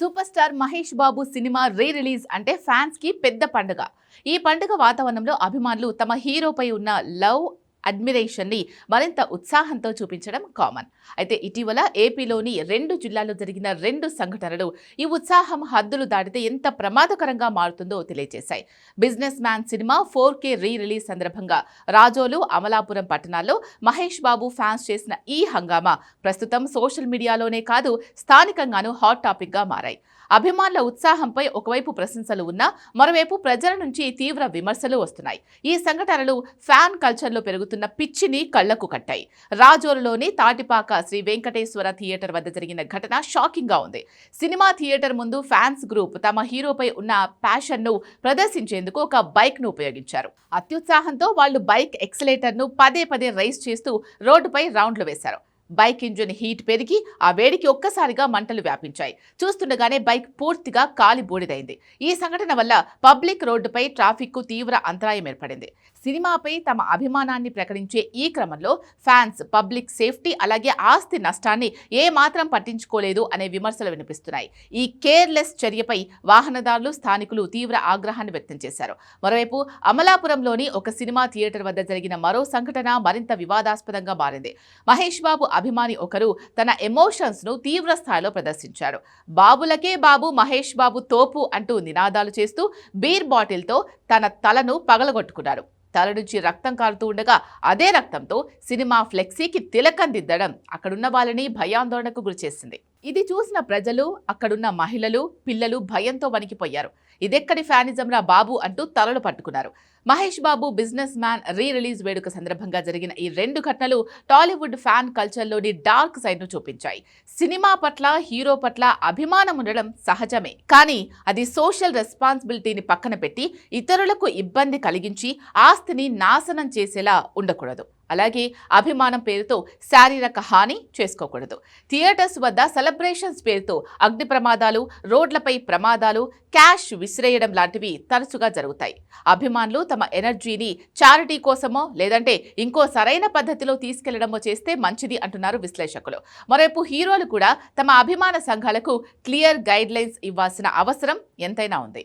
Super star Mahesh Babu cinema re release అంటే ఫ్యాన్స్కి పెద్ద పండుగ. ఈ పండుగ వాతావరణంలో అభిమానులు తమ హీరోపై ఉన్న లవ్ అడ్మిరేషన్ని మరింత ఉత్సాహంతో చూపించడం కామన్. అయితే ఇటీవల ఏపీలోని రెండు జిల్లాల్లో జరిగిన రెండు సంఘటనలు ఈ ఉత్సాహం హద్దులు దాటితే ఎంత ప్రమాదకరంగా మారుతుందో తెలియజేశాయి business man cinema four K re release సందర్భంగా రాజోలు అమలాపురం పట్టణాల్లో మహేష్ బాబు ఫ్యాన్స్ చేసిన ఈ హంగామా ప్రస్తుతం సోషల్ మీడియాలోనే కాదు స్థానికంగానూ హాట్ టాపిక్గా మారాయి. అభిమానుల ఉత్సాహంపై ఒకవైపు ప్రశంసలు ఉన్నా మరోవైపు ప్రజల నుంచి తీవ్ర విమర్శలు వస్తున్నాయి. ఈ సంఘటనలు ఫ్యాన్ కల్చర్లో పెరుగుతున్న పిచ్చిని కళ్ళకు కట్టాయి. రాజోలులోని తాటిపాక శ్రీ వెంకటేశ్వర థియేటర్ వద్ద జరిగిన ఘటన షాకింగ్గా ఉంది. సినిమా థియేటర్ ముందు ఫ్యాన్స్ గ్రూప్ తమ హీరోపై ఉన్న ప్యాషన్ను ప్రదర్శించేందుకు ఒక బైక్ను ఉపయోగించారు. అత్యుత్సాహంతో వాళ్ళు బైక్ ఎక్సలేటర్ను పదే పదే రైస్ చేస్తూ రోడ్డుపై రౌండ్లు వేశారు. బైక్ ఇంజిన్ హీట్ పెరిగి ఆ వేడికి ఒక్కసారిగా మంటలు వ్యాపించాయి. చూస్తుండగానే బైక్ పూర్తిగా కాలి బూడిదైంది. ఈ సంఘటన వల్ల పబ్లిక్ రోడ్డుపై ట్రాఫిక్కు తీవ్ర అంతరాయం ఏర్పడింది. సినిమాపై తమ అభిమానాన్ని ప్రకటించే ఈ క్రమంలో ఫ్యాన్స్ పబ్లిక్ సేఫ్టీ అలాగే ఆస్తి నష్టాన్ని ఏ మాత్రం పట్టించుకోలేదు అనే విమర్శలు వినిపిస్తున్నాయి. ఈ కేర్లెస్ చర్యపై వాహనదారులు స్థానికులు తీవ్ర ఆగ్రహాన్ని వ్యక్తం చేశారు. మరోవైపు అమలాపురంలోని ఒక సినిమా థియేటర్ వద్ద జరిగిన మరో సంఘటన మరింత వివాదాస్పదంగా మారింది. మహేష్ బాబు అభిమాని ఒకరు తన ఎమోషన్స్ను తీవ్ర స్థాయిలో ప్రదర్శించారు. బాబులకే బాబు మహేష్ బాబు తోపు అంటూ నినాదాలు చేస్తూ బీర్ బాటిల్తో తన తలను పగలగొట్టుకున్నారు. తల నుంచి రక్తం కారుతూ ఉండగా అదే రక్తంతో సినిమా ఫ్లెక్సీకి తిలకం దిద్దడం అక్కడున్న వాళ్ళని భయాందోళనకు గురిచేసింది ఇది చూసిన ప్రజలు అక్కడున్న మహిళలు పిల్లలు భయంతో వణికిపోయారు. ఇదెక్కడి ఫ్యానిజంరా బాబు అంటూ తలలు పట్టుకున్నారు. Mahesh Babu businessman re release వేడుక సందర్భంగా జరిగిన ఈ రెండు ఘటనలు టాలీవుడ్ ఫ్యాన్ కల్చర్లోని డార్క్ సైడ్ను చూపించాయి. సినిమా పట్ల హీరో పట్ల అభిమానం ఉండడం సహజమే. కానీ అది సోషల్ రెస్పాన్సిబిలిటీని పక్కన పెట్టి ఇతరులకు ఇబ్బంది కలిగించి ఆస్తిని నాశనం చేసేలా ఉండకూడదు. అలాగే అభిమానం పేరుతో శారీరక హాని చేసుకోకూడదు. థియేటర్స్ వద్ద సెలబ్రేషన్స్ పేరుతో అగ్ని ప్రమాదాలు రోడ్లపై ప్రమాదాలు క్యాష్ విసిరేయడం లాంటివి తరచుగా జరుగుతాయి. అభిమానులు తమ ఎనర్జీని చారిటీ కోసమో లేదంటే ఇంకో సరైన పద్ధతిలో తీసుకెళ్ళడమో చేస్తే మంచిది అంటున్నారు విశ్లేషకులు. మరోవైపు హీరోలు కూడా తమ అభిమాన సంఘాలకు క్లియర్ గైడ్ లైన్స్ ఇవ్వాల్సిన అవసరం ఎంతైనా ఉంది.